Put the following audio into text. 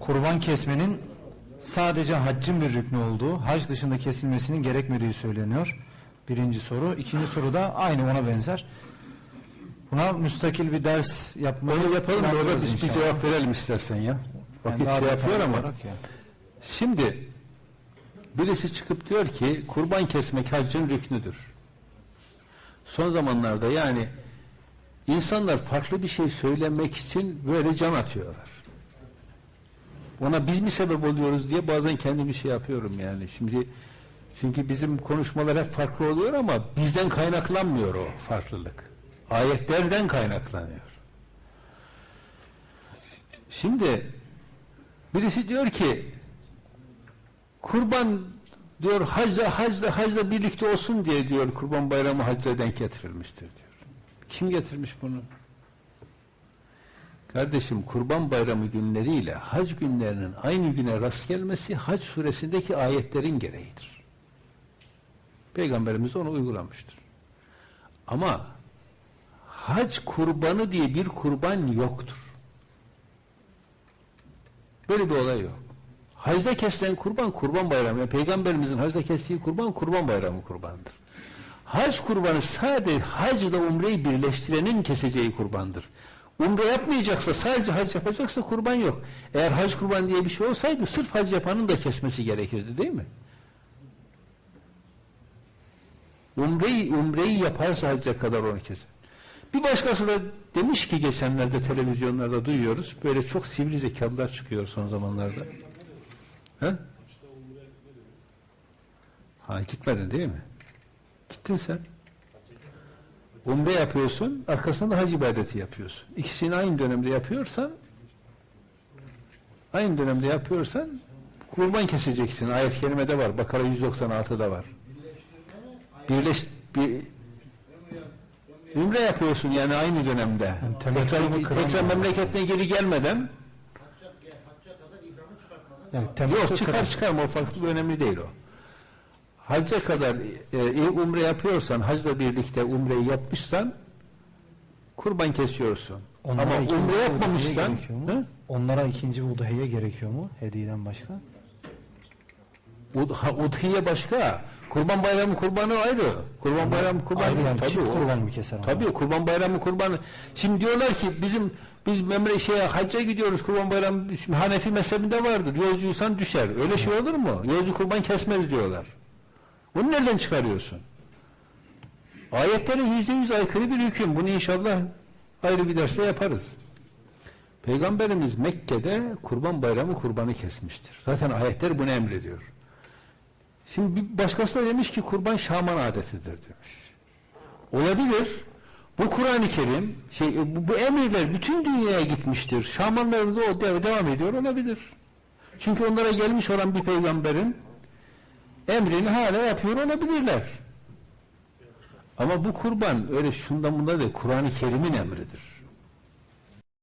kurban kesmenin sadece haccın bir rüknü olduğu, hac dışında kesilmesinin gerekmediği söyleniyor. Birinci soru. İkinci soru da aynı ona benzer. Buna müstakil bir ders yapmayı Onu yapalım da orada biz bir cevap verelim istersen ya. Yani Vakit daha şey yapıyor ama. ya. Şimdi birisi çıkıp diyor ki kurban kesmek haccın rüknüdür. Son zamanlarda yani insanlar farklı bir şey söylemek için böyle can atıyorlar. Ona biz mi sebep oluyoruz diye bazen kendi bir şey yapıyorum yani. Şimdi çünkü bizim konuşmalar hep farklı oluyor ama bizden kaynaklanmıyor o farklılık. Ayetlerden kaynaklanıyor. Şimdi birisi diyor ki kurban diyor hacla hacla hacla birlikte olsun diye diyor kurban bayramı hacla denk getirilmiştir diyor. Kim getirmiş bunu? Kardeşim kurban bayramı günleriyle hac günlerinin aynı güne rast gelmesi hac suresindeki ayetlerin gereğidir. Peygamberimiz onu uygulamıştır. Ama hac kurbanı diye bir kurban yoktur. Böyle bir olay yok. Hacda kesilen kurban kurban bayramı. Yani Peygamberimizin hacda kestiği kurban kurban bayramı kurbandır. Hac kurbanı sadece hac ile umreyi birleştirenin keseceği kurbandır. Umre yapmayacaksa sadece hac yapacaksa kurban yok. Eğer hac kurban diye bir şey olsaydı sırf hac yapanın da kesmesi gerekirdi değil mi? Umreyi, umreyi yaparsa hacca kadar onu keser. Bir başkası da demiş ki geçenlerde televizyonlarda duyuyoruz. Böyle çok sivri zekalılar çıkıyor son zamanlarda. He? Ha gitmedin değil mi? Gittin sen. Umre yapıyorsun, arkasında da hac ibadeti yapıyorsun. İkisini aynı dönemde yapıyorsan aynı dönemde yapıyorsan kurban keseceksin. Ayet-i kerimede var. Bakara 196'da var. Birleş bir Ümre yapıyorsun yani aynı dönemde. tekrar, tekrar memleketine geri gelmeden Yani Yok çıkar çıkarma o farklı önemli değil o. Hacca kadar e, umre yapıyorsan hacla birlikte umreyi yapmışsan kurban kesiyorsun. Onlara Ama umre yapmamışsan? Hı? Onlara ikinci udhiye gerekiyor mu? Hediyeden başka? Ud- udhiye başka. Kurban bayramı kurbanı ayrı. Kurban bayramı kurbanı Ayrı yani çift o- kurban mı keser? Tabii kurban bayramı kurbanı. Şimdi diyorlar ki bizim biz memle şeye hacca gidiyoruz kurban bayramı Hanefi mezhebinde vardır. Yolcuysan düşer. Öyle şey olur mu? Yolcu kurban kesmez diyorlar. Bunu nereden çıkarıyorsun? Ayetlerin yüzde yüz aykırı bir hüküm. Bunu inşallah ayrı bir derste yaparız. Peygamberimiz Mekke'de kurban bayramı kurbanı kesmiştir. Zaten ayetler bunu emrediyor. Şimdi bir başkası da demiş ki kurban Şaman adetidir demiş. Olabilir. Bu Kur'an-ı Kerim şey bu, bu emirler bütün dünyaya gitmiştir. Şamanların da o dev, devam ediyor olabilir. Çünkü onlara gelmiş olan bir peygamberin emrini hala yapıyor olabilirler. Ama bu kurban öyle şundan bunda değil Kur'an-ı Kerim'in emridir.